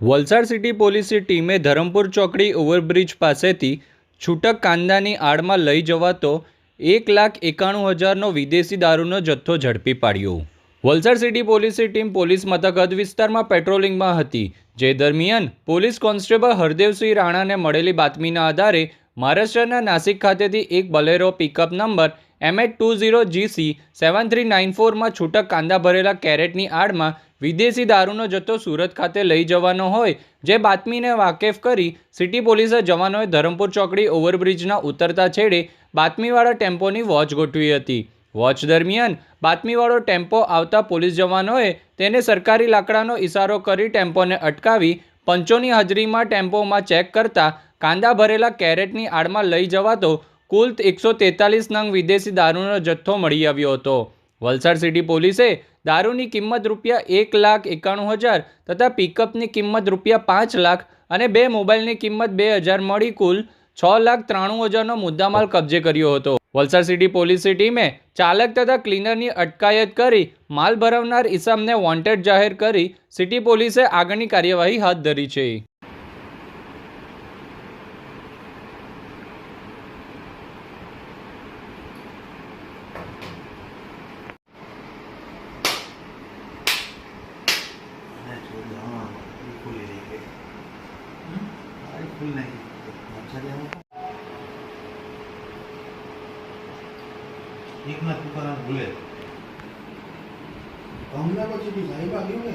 Valsad city પોલીસની ટીમે ધરમપુર ચોકડી ઓવરબ્રિજ પાસેથી છૂટક કાંદાની આડમાં લઈ જવાતો એક લાખ એકાણું હજારનો વિદેશી દારૂનો જથ્થો ઝડપી પાડ્યો. વલસાડ સિટી પોલીસની ટીમ પોલીસ મથક હદ વિસ્તારમાં પેટ્રોલિંગમાં હતી, જે દરમિયાન પોલીસ કોન્સ્ટેબલ હરદેવસિંહ રાણાને મળેલી બાતમીના આધારે મહારાષ્ટ્રના નાસિક ખાતેથી એક Bolero pickup number MH two zero GC seven three nine ફોરમાં છૂટક કાંદા ભરેલા કેરેટની આડમાં વિદેશી દારૂનો જથ્થો સુરત ખાતે લઈ જવાનો હોય, જે બાતમીને વાકેફ કરી સિટી પોલીસે જવાનોએ ધરમપુર ચોકડી ઓવરબ્રિજના ઉતરતા છેડે બાતમીવાળા ટેમ્પોની વોચ ગોઠવી હતી. વોચ દરમિયાન બાતમીવાળો ટેમ્પો આવતા પોલીસ જવાનોએ તેને સરકારી લાકડાનો ઇશારો કરી ટેમ્પોને અટકાવી પંચોની હાજરીમાં ટેમ્પોમાં ચેક કરતા કાંદા ભરેલા કેરેટની આડમાં લઈ જવાતો કુલ એકસો તેતાલીસ નંગ વિદેશી દારૂનો જથ્થો મળી આવ્યો હતો. વલસાડ સિટી પોલીસે દારૂની કિંમત રૂપિયા એક લાખ એકાણું હજાર તથા પિકઅપની કિંમત રૂપિયા પાંચ લાખ અને બે મોબાઈલની કિંમત બે હજાર મળી કુલ છ લાખ ત્રાણું હજારનો મુદ્દામાલ કબજે કર્યો હતો. વલસાડ સિટી પોલીસની ટીમે ચાલક તથા ક્લીનરની અટકાયત કરી માલ ભરાવનાર ઇસમને વોન્ટેડ જાહેર કરી સિટી પોલીસે આગળની કાર્યવાહી હાથ ધરી છે. મચ્છર એમ એકમાં તુકારામ ભૂલે. અમને પછી સાહેબ આવ્યું